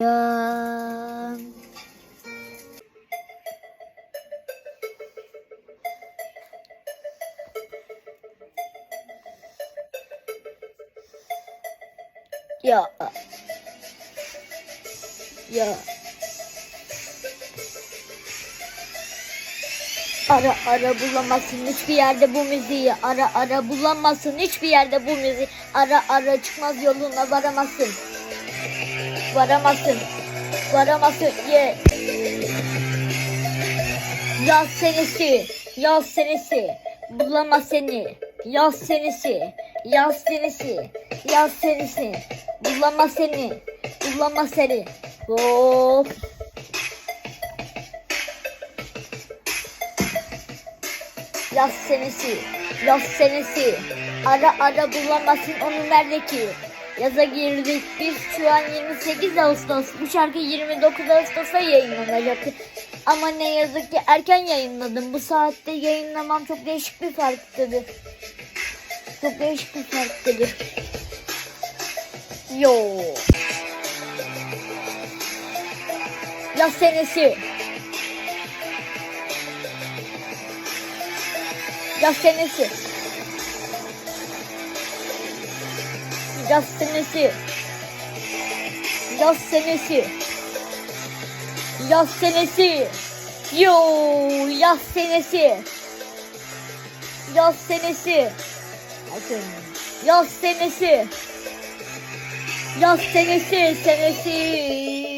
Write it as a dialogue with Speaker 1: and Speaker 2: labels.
Speaker 1: Ya. Ya. Ya. Ara ara bulamazsın hiçbir yerde bu müziği. Ara ara bulamazsın hiçbir yerde bu müziği. Ara ara çıkmaz yoluna varamazsın. Varamazsın. Varamazsın. Ye. Yaz senesi. Yaz senesi. Bulamaz seni. Yaz senesi. Yaz senesi. Yaz senesi. Bulamaz seni. Bulamaz seni. Hop. Yaz senesi, yaz senesi. Ara ara bulamazsın onu nerede ki? Yaza girdik biz şu an 28 Ağustos. Bu şarkı 29 Ağustos'ta yayınlanacak. Ama ne yazık ki erken yayınladım. Bu saatte yayınlamam çok değişik bir farklıdır. Çok değişik bir farklıdır. Yo. Yaz senesi. Yaz senesi. Yaz senesi. Yaz senesi. Yaz senesi. Yo, yaz senesi. Yaz senesi. Yaz senesi. Yaz senesi, senesi.